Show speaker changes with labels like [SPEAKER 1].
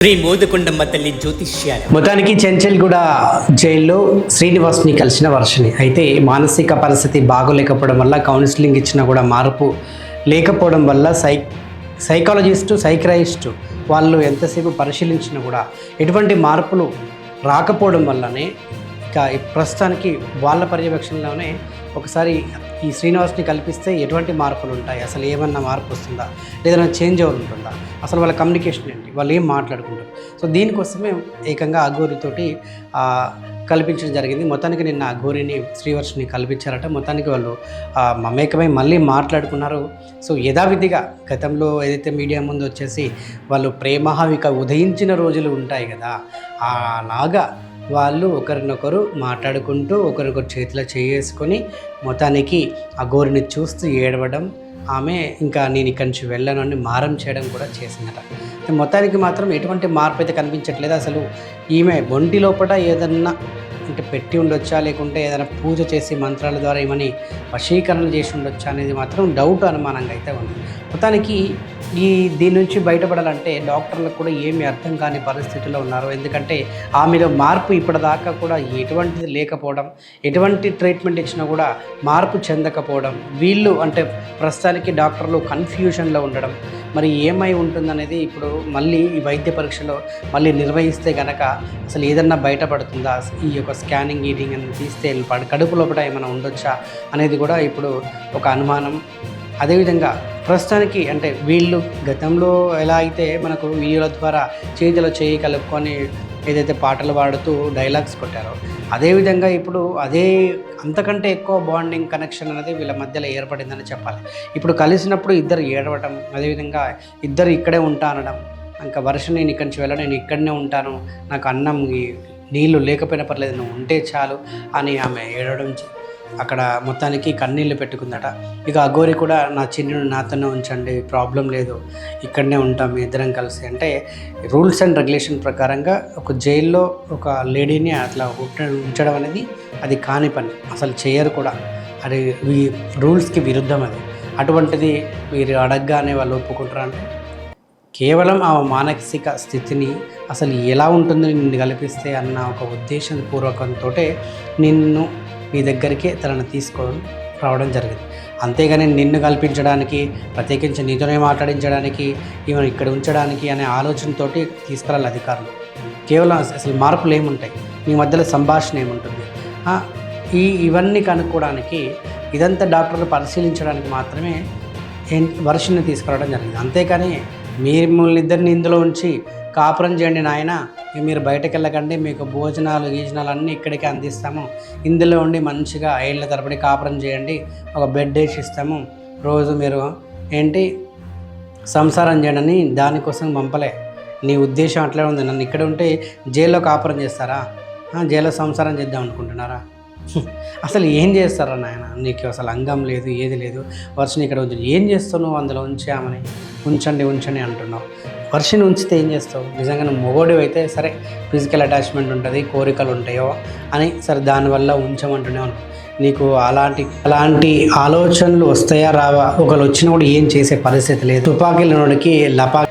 [SPEAKER 1] శ్రీ మోదకొండమ్మ తల్లి జ్యోతిష్యాలు.
[SPEAKER 2] మొత్తానికి చెంచల్గూడ జైల్లో శ్రీనివాస్ని కలిసిన వర్షని అయితే మానసిక పరిస్థితి బాగోలేకపోవడం వల్ల కౌన్సిలింగ్ ఇచ్చినా కూడా మార్పు లేకపోవడం వల్ల సై సైకాలజిస్టు సైక్రయిస్టు వాళ్ళు ఎంతసేపు పరిశీలించినా కూడా ఎటువంటి మార్పులు రాకపోవడం వల్లనే ఇక ప్రస్తుతానికి వాళ్ళ పర్యవేక్షణలోనే ఒకసారి ఈ శ్రీనివాస్ని కల్పిస్తే ఎటువంటి మార్పులు ఉంటాయి? అసలు ఏమన్నా మార్పు వస్తుందా? లేదన్నా చేంజ్ ఓవర్ ఉంటుందా అసలు వాళ్ళ కమ్యూనికేషన్ ఏంటి? వాళ్ళు ఏం మాట్లాడుకుంటారు సో దీనికోసమే ఏకంగా అఘోరితోటి కల్పించడం జరిగింది. మొత్తానికి నిన్న అఘోరిని శ్రీవర్షిని కల్పించారట. మొత్తానికి వాళ్ళు మమేకమై మళ్ళీ మాట్లాడుకున్నారు. సో యథావిధిగా గతంలో ఏదైతే మీడియా ముందు వచ్చేసి వాళ్ళు ప్రేమహావిక ఉదయించిన రోజులు ఉంటాయి కదా అలాగా వాళ్ళు ఒకరినొకరు మాట్లాడుకుంటూ ఒకరికొకరు చేతిలో చేసుకొని మొత్తానికి ఆ గోరిని చూస్తూ ఏడవడం ఆమె ఇంకా నేను ఇక్కడి నుంచి వెళ్ళను అని మారం చేయడం కూడా చేసిందట. మొత్తానికి మాత్రం ఎటువంటి మార్పు అయితే కనిపించట్లేదు. అసలు ఈమె ఒంటి లోపల ఏదన్నా అంటే పెట్టి ఉండొచ్చా లేకుంటే ఏదైనా పూజ చేసి మంత్రాల ద్వారా ఏమని వశీకరణ చేసి ఉండొచ్చా అనేది మాత్రం డౌట్ అనుమానంగా అయితే ఉంది. మొత్తానికి ఈ దీని నుంచి బయటపడాలంటే డాక్టర్లకు కూడా ఏమి అర్థం కాని పరిస్థితిలో ఉన్నారు. ఎందుకంటే ఆమెలో మార్పు ఇప్పటిదాకా కూడా ఎటువంటిది లేకపోవడం ఎటువంటి ట్రీట్మెంట్ ఇచ్చినా కూడా మార్పు చెందకపోవడం వీళ్ళు అంటే ప్రస్తుతానికి డాక్టర్లు కన్ఫ్యూషన్లో ఉండడం మరి ఏమై ఉంటుందనేది ఇప్పుడు మళ్ళీ ఈ వైద్య పరీక్షలో మళ్ళీ నిర్వహిస్తే కనుక అసలు ఏదన్నా బయటపడుతుందా? ఈ యొక్క స్కానింగ్ ఈటింగ్ అని తీస్తే కడుపు లోపల ఏమైనా ఉండొచ్చా? అనేది కూడా ఇప్పుడు ఒక అనుమానం. అదేవిధంగా ప్రస్తుతానికి అంటే వీళ్ళు గతంలో ఎలా అయితే మనకు వీడియోల ద్వారా చేతిలో చేయి కలుపుకొని ఏదైతే పాటలు పాడుతూ డైలాగ్స్ కొట్టారో అదేవిధంగా ఇప్పుడు అదే అంతకంటే ఎక్కువ బాండింగ్ కనెక్షన్ అనేది వీళ్ళ మధ్యలో ఏర్పడిందని చెప్పాలి. ఇప్పుడు కలిసినప్పుడు ఇద్దరు ఏడవటం అదేవిధంగా ఇద్దరు ఇక్కడే ఉంటా అనడం ఇంకా వర్షం నేను ఇక్కడి నుంచి వెళ్ళడం నేను ఇక్కడనే ఉంటాను నాకు అన్నం నీళ్ళు నీళ్ళు లేకపోయినా పర్లేదు నువ్వు ఉంటే చాలు అని ఆమె ఏడవడం అక్కడ మొత్తానికి కన్నీళ్ళు పెట్టుకుందట. ఇక అఘోరి కూడా నా చిన్నుడు నాతోనే ఉంచండి ప్రాబ్లం లేదు ఇక్కడనే ఉంటాం ఇద్దరం కలిసి. అంటే రూల్స్ అండ్ రెగ్యులేషన్ ప్రకారంగా ఒక జైల్లో ఒక లేడీని అట్లా ఉంచడం అనేది అది కాని పని అసలు చేయరు కూడా. అది ఈ రూల్స్కి విరుద్ధం అది. అటువంటిది మీరు అడగగానే వాళ్ళు ఒప్పుకుంటారా అంటే కేవలం ఆ మానసిక స్థితిని అసలు ఎలా ఉంటుందో నిన్ను కల్పిస్తే అన్న ఒక ఉద్దేశపూర్వకంతో నిన్ను నీ దగ్గరికి తనను తీసుకొని రావడం జరిగింది. అంతేగాని నిన్ను కల్పించడానికి ప్రత్యేకించి నీతోనే మాట్లాడించడానికి ఈమెను ఇక్కడ ఉంచడానికి అనే ఆలోచనతోటి తీసుకురాలి అధికారులు. కేవలం అసలు మార్పులు ఏముంటాయి? మీ మధ్యలో సంభాషణ ఏముంటుంది? ఈ ఇవన్నీ కనుక్కోవడానికి ఇదంతా డాక్టర్లు పరిశీలించడానికి మాత్రమే వర్షన్ని తీసుకురావడం జరిగింది. అంతేకాని మిమ్మల్ని ఇద్దరిని ఇందులో ఉంచి కాపురం చేయండి నాయన మీరు బయటకు వెళ్ళకండి మీకు భోజనాలు గీజనాలు అన్నీ ఇక్కడికే అందిస్తాము. ఇందులో ఉండి మంచిగా ఐళ్ళ తరబడి కాపురం చేయండి ఒక బెడ్ వేసి ఇస్తాము. రోజు మీరు ఏంటి? సంసారం చేయడని దానికోసం పంపలే. నీ ఉద్దేశం అట్లే ఉంది. నన్ను ఇక్కడ ఉంటే జైల్లో కాపురం చేస్తారా? జైల్లో సంసారం చేద్దాం అనుకుంటున్నారా? అసలు ఏం చేస్తారా నాయన? నీకు అసలు అంగం లేదు ఏది లేదు. వర్షం ఇక్కడ ఉంచి ఏం చేస్తావు నువ్వు అందులో ఉంచామని ఉంచండి ఉంచండి అంటున్నావు. వర్షని ఉంచితే ఏం చేస్తావు? నిజంగా నువ్వు అయితే సరే ఫిజికల్ అటాచ్మెంట్ ఉంటుంది కోరికలు ఉంటాయో అని సరే దానివల్ల ఉంచమంటూనే నీకు అలాంటి అలాంటి ఆలోచనలు వస్తాయా రావా? ఒకళ్ళు వచ్చినా కూడా ఏం చేసే పరిస్థితి లేదు. తుపాకీలనోడికి లపా